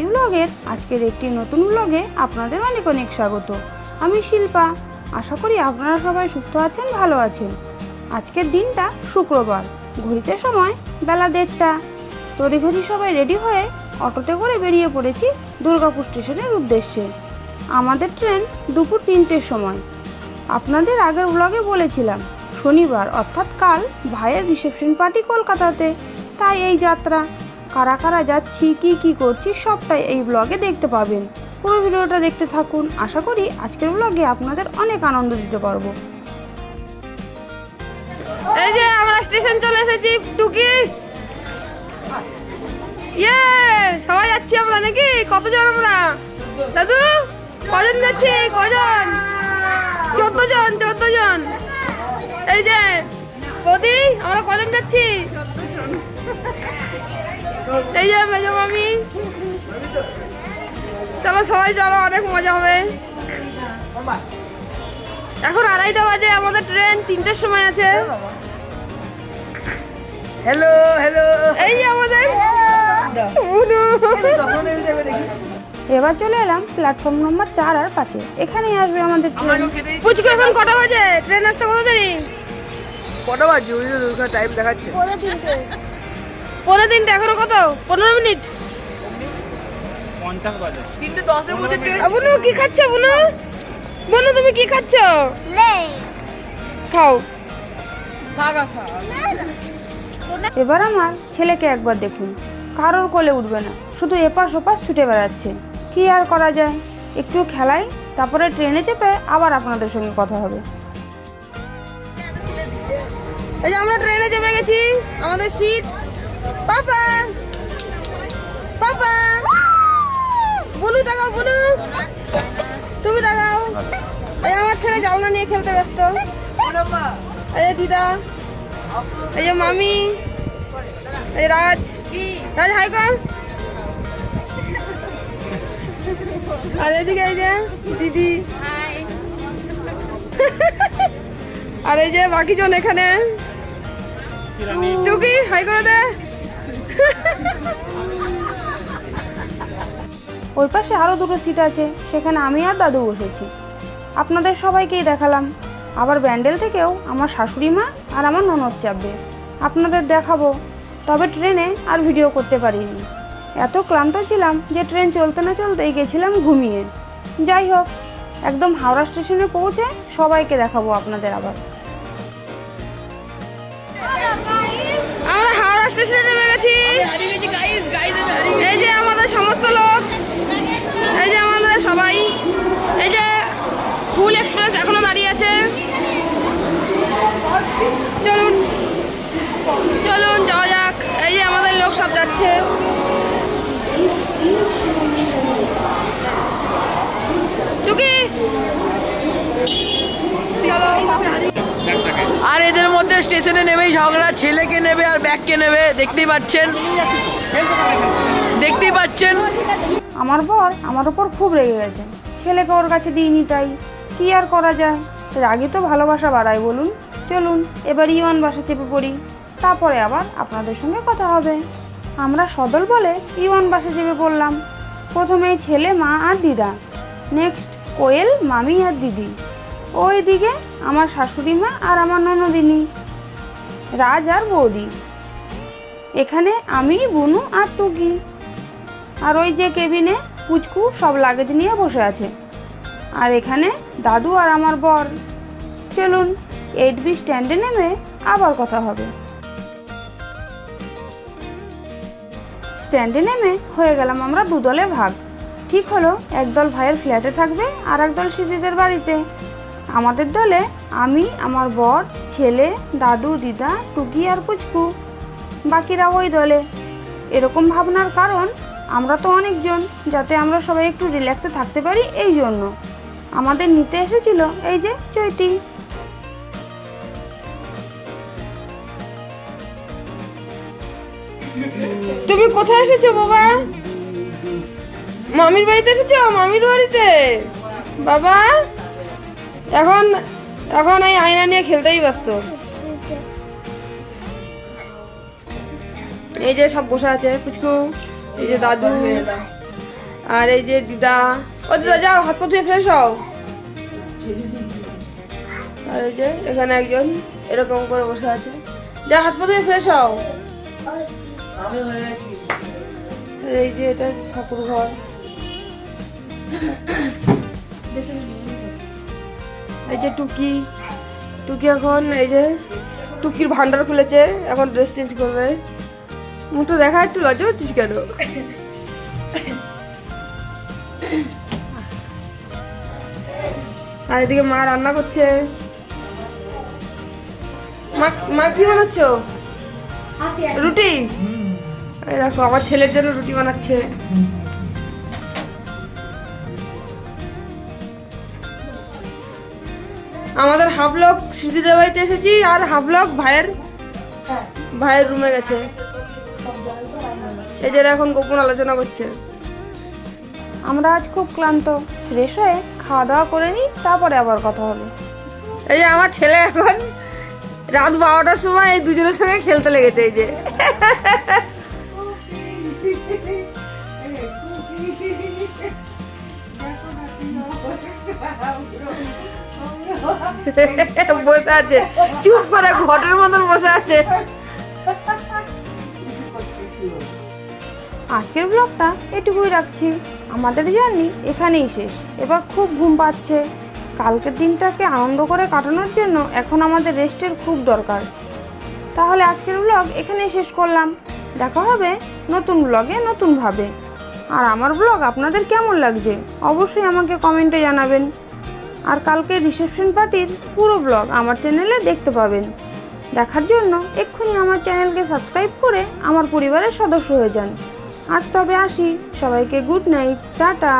গাতি ব্লগের আজকের একটি নতুন ব্লগে আপনাদের অনেক অনেক স্বাগত। আমি শিল্পা। আশা করি আপনারা সবাই সুস্থ আছেন, ভালো আছেন। আজকের দিনটা শুক্রবার। ঘড়িতে সময় বেলা দেড়টা। তড়িঘড়ি সবাই রেডি হয়ে অটোতে করে বেরিয়ে পড়েছি দুর্গাপুর স্টেশনের উদ্দেশ্যে। আমাদের ট্রেন দুপুর তিনটের সময়। আপনাদের আগের ব্লগে বলেছিলাম, শনিবার অর্থাৎ কাল ভাইয়ের রিসেপশন পার্টি কলকাতাতে। তাই এই যাত্রা। কারা কারা যাচ্ছি, কি কি করছি, সবটাই এই ব্লগে দেখতে পাবেন। পুরো ভিডিওটা দেখতে থাকুন। আশা করি আজকের ব্লগে আপনাদের অনেক আনন্দ দিতে পারব। এই যে আমরা স্টেশন চলে এসেছি, টুকি। ইয়ে সবাই যাচ্ছি আমরা নাকি? কতজন আমরা? দাদু, কজন যাচ্ছি? কজন? চোদ্দ জন চোদ্দ জন এই যে বৌদি আমরা কজন যাচ্ছি? এই যে মেজো মামি। চলো সবাই চলো অনেক মজা হবে। এখন আড়াইটা বাজে আমাদের ট্রেন তিনটের সময় আছে। হ্যালো হ্যালো এই যে আমাদের। এবার চলে এলাম প্ল্যাটফর্ম নম্বর চার আর পাঁচে। এখানেই আসবে আমাদের ট্রেন পুচকু এখন কটা বাজে? ট্রেন আসতে কত দেরি? কটা ওই টাইম দেখাচ্ছে। পনেরো তিনটে এখনও কত? পনেরো মিনিট। পঞ্চাশ বাজে। তিনটে দশে বলছে বুনু কি খাচ্ছ বুনু? বুনু তুমি কি খাচ্ছ? খাও। এবার আমার ছেলেকে একবার দেখুন। কারোর কোলে উঠবে না। শুধু এপাশ ওপাশ ছুটে বেড়াচ্ছে। কি আর করা যায়? একটু খেলাই তারপরে ট্রেনে চেপে আবার আপনাদের সঙ্গে কথা হবে। এই যে আমরা ট্রেনে চেপে গেছি। আমাদের সিট পাপা। পাপা। বুনু তাকাও বুনু। তুমি তাকাও এই আমার ছেলে জানলা নিয়ে খেলতে ব্যস্ত। এই দিদা। এই যে মামি। এই রাজ। রাজ হাই কর। আর এদিকে এই যে দিদি। আর এই যে বাকি জন এখানে টুকি হাই করে দে? ওই পাশে আরও দুটো সিট আছে, সেখানে আমি আর দাদু বসেছি। আপনাদের সবাইকেই দেখালাম। আবার ব্যান্ডেল থেকেও আমার শাশুড়ি মা আর আমার ননদ চাপবে। আপনাদের দেখাবো, তবে ট্রেনে আর ভিডিও করতে পারিনি। এত ক্লান্ত ছিলাম যে ট্রেন চলতে না চলতেই গেছিলাম ঘুমিয়ে। যাই হোক, একদম হাওড়া স্টেশনে পৌঁছে সবাইকে দেখাবো আপনাদের আবার। স্টেশনে নেমে গেছি। এই যে আমাদের সমস্ত লোক এই যে আমাদের সবাই এই যে ফুল এক্সপ্রেস এখনও দাঁড়িয়ে আর এদের মধ্যে স্টেশনে নেমেই ঝগড়া, ছেলেকে নেবে আর ব্যাগকে নেবে, দেখতেই পাচ্ছেন। দেখতেই পাচ্ছেন। আমার বর আমার ওপর খুব রেগে গেছে। ছেলেকে ওর কাছে দিইনি তাই। কি আর করা যায়? রাগে তো ভালোবাসা বাড়ায় বলুন। চলুন, এবার ইওয়ান বাসা চেপে পড়ি। তারপরে আবার আপনাদের সঙ্গে কথা হবে। আমরা সদল বলে ইওয়ান বাসা চেপে পড়লাম। প্রথমেই ছেলে, মা আর দিদা। নেক্সট কোয়েল, মামি আর দিদি। ওই দিকে আমার শাশুড়ি মা আর আমার ননদিনী। রাজ আর বৌদি। এখানে আমি, বুনু আর টুকি। আর ওই যে কেবিনে পুচকু সব লাগেজ নিয়ে বসে আছে। আর এখানে দাদু আর আমার বর। চলুন এইট বি স্ট্যান্ডে নেমে আবার কথা হবে। স্ট্যান্ডে নেমে হয়ে গেলাম আমরা দুদলে ভাগ। ঠিক হলো, একদল ভাইয়ের ফ্ল্যাটে থাকবে আর একদল সিজিদের বাড়িতে। আমাদের দলে আমি, আমার বর, ছেলে, দাদু, দিদা, টুকি আর পুচকু। বাকিরা ওই দলে। এরকম ভাবনার কারণ আমরা তো অনেকজন, যাতে আমরা সবাই একটু রিল্যাক্সে থাকতে পারি এই জন্য। আমাদের নিতে এসেছিল এই যে চৈতি। তুমি কোথায় এসেছ বাবা? মামির বাড়িতে এসেছ? মামির বাড়িতে? বাবা? এখন এখন এই আয়না নিয়ে খেলতেই ব্যস্ত। এই যে সব বসে আছে পুচকু এই যে দাদু আর এই যে দিদা। ও দিদা যাও হাত পা ধুয়ে ফ্রেশ হও। আর এই যে এখানে একজন এরকম করে বসে আছে। যা হাত পা ধুয়ে ফ্রেশ হও। এই যে এটা ঠাকুর ঘর এই যে টুকি টুকি এখন এই যে টুকির ভান্ডার খুলেছে এখন ড্রেস চেঞ্জ করবে। মুখটা দেখা একটু লজ্জা হচ্ছিস কেন? আর এদিকে মা রান্না করছে। মা মা কি বানাচ্ছ? রুটি? দেখো আমার ছেলের জন্য রুটি বানাচ্ছে। আমাদের হাফ লোক স্মৃতিদের বাড়িতে এসেছি আর হাফ লোক ভাইয়ের ভাইয়ের রুমে গেছে। এই যে এখন গোপন আলোচনা করছে। আমরা আজ খুব ক্লান্ত ফ্রেশ হয়ে খাওয়া দাওয়া করে নিই তারপরে আবার কথা হবে। এই যে আমার ছেলে এখন রাত বারোটার সময় এই দুজনের সঙ্গে খেলতে লেগেছে এই যে। বসে আছে। চুপ করে ঘটের মতন বসে আছে। আজকের ব্লগটা এটুকুই রাখছি। আমাদের জার্নি এখানেই শেষ। এবার খুব ঘুম পাচ্ছে। কালকের দিনটাকে আনন্দ করে কাটানোর জন্য এখন আমাদের রেস্টের খুব দরকার। তাহলে আজকের ব্লগ এখানেই শেষ করলাম। দেখা হবে নতুন ব্লগে নতুনভাবে। আর আমার ব্লগ আপনাদের কেমন লাগছে? অবশ্যই আমাকে কমেন্টে জানাবেন। আর কালকে রিসেপশন পার্টির পুরো ব্লগ আমার চ্যানেলে দেখতে পাবেন। দেখার জন্য এক্ষুনি আমার চ্যানেলকে সাবস্ক্রাইব করে আমার পরিবারের সদস্য হয়ে যান। আজ তবে আসি। সবাইকে গুড নাইট টাটা।